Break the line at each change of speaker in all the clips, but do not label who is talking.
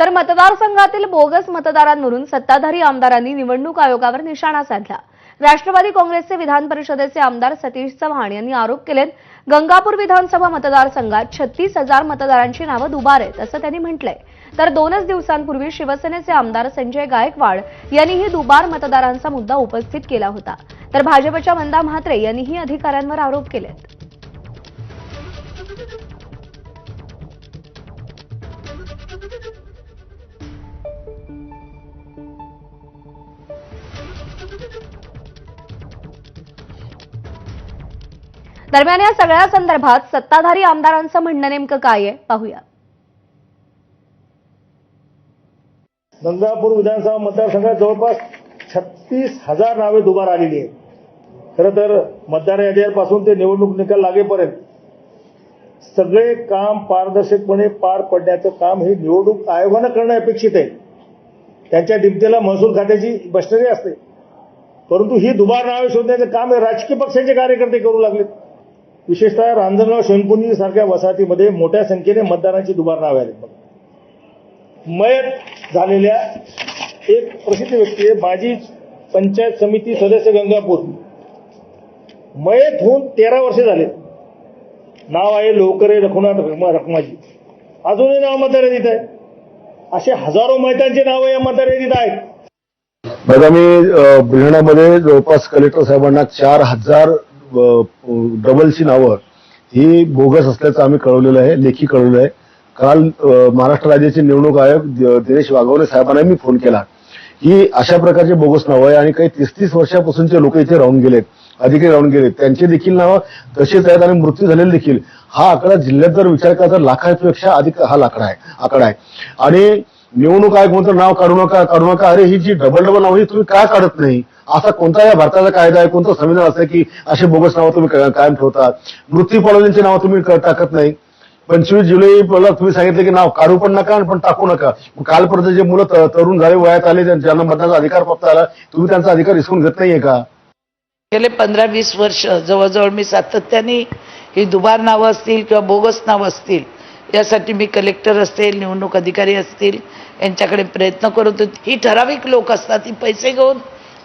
तर मतदारसंघातील बोगस मतदारांवरून सत्ताधारी आमदारांनी निवडणूक आयोगावर निशाणा साधला. राष्ट्रवादी काँग्रेसचे विधान परिषदेचे आमदार सतीश चव्हाण यांनी आरोप केलेत गंगापूर विधानसभा मतदारसंघात छत्तीस हजार मतदारांची नावं दुबार आहेत असं त्यांनी म्हटलंय. तर दोनच दिवसांपूर्वी शिवसेनेचे आमदार संजय गायकवाड यांनीही दुबार मतदारांचा मुद्दा उपस्थित केला होता. तर भाजपच्या वंदा म्हात्रे यांनीही अधिकाऱ्यांवर आरोप केलेत. दरम्यान या सगळ्या संदर्भात सत्ताधारी आमदारांचं म्हणणं नेमकं काय आहे? पाहूया.
गंगापूर विधानसभा मतदारसंघात जवळपास छत्तीस हजार नावे दुबार आलेली आहेत. खरं तर मतदार यादीपासून ते निवडणूक निकाल लागेपर्यंत सगळे काम पारदर्शकपणे पार पडण्याचं काम हे निवडणूक आयोगानं करणं अपेक्षित आहे. त्यांच्या डिमतीला महसूल खात्याची मशिनरी असते. परंतु ही दुबार नावे शोधण्याचं काम हे राजकीय पक्षाचे कार्यकर्ते करू लागलेत. विशेषतः रांजणगाव शोनपुनी सारख्या वसाहतीमध्ये मोठ्या संख्येने मतदारांची दुबार नावे आलेत मयत झालेल्या एक प्रसिद्ध व्यक्ती आहे माजी पंचायत समिती सदस्य गंगापूर. मयत होऊन तेरा वर्षे झाले. नाव आहे लोकरे रघुनाथ रखमा- रखमाजी. अजूनही नाव मतदार यादीत आहे. असे हजारो मयतांची नावं या मतदार यादीत आहेत.
बघा मी बुलढाण्यामध्ये जवळपास कलेक्टर साहेबांना चार हजार डबलची नावं ही बोगस असल्याचं आम्ही कळवलेलं आहे लेखी कळवलं आहे. काल महाराष्ट्र राज्याचे निवडणूक आयोग दिनेश वाघवणे साहेबांना मी फोन केला. ही अशा प्रकारचे बोगस नावं आहे आणि काही तीस तीस वर्षापासूनचे लोक इथे राहून गेलेत अधिकारी राहून गेलेत. त्यांचे देखील नावं तसेच आहेत आणि मृत्यू झालेले देखील. हा आकडा जिल्ह्यात जर विचार केला तर लाखापेक्षा अधिक हा लाकडा आहे आकडा आहे. आणि निवडणूक आयोग म्हणतो नाव काढू नका काढू नका. अरे ही जी डबल डबल नाव ही तुम्ही काय काढत नाही? असा कोणता या भारताचा कायदा आहे कोणतं संविधान असं की असे बोगस नावं तुम्ही कायम ठेवता? मृत्यू पाळवण्यांची नावं तुम्ही टाकत नाही. पंचवीस जुलैला तुम्ही सांगितलं की नाव काढू पण नका पण टाकू नका. कालपर्यंत जे मुलं तरुण झाले वयात आले ज्यांना मतदानाचा अधिकार प्राप्त आला तुम्ही त्यांचा अधिकार हिसकून घेत नाहीये का?
गेले पंधरा वीस वर्ष जवळजवळ मी सातत्याने ही दुबार नावं असतील किंवा बोगस नावं असतील यासाठी मी कलेक्टर असतील निवडणूक अधिकारी असतील यांच्याकडे प्रयत्न करत होते. ही ठराविक लोक असतात ही पैसे घेऊन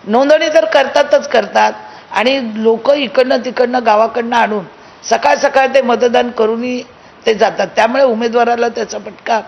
नोंदणी तर करतातच करतात आणि लोक इकडनं तिकडनं गावाकडनं आणून सकाळ सकाळ ते मतदान करूनही ते जातात. त्यामुळे उमेदवाराला त्याचा फटका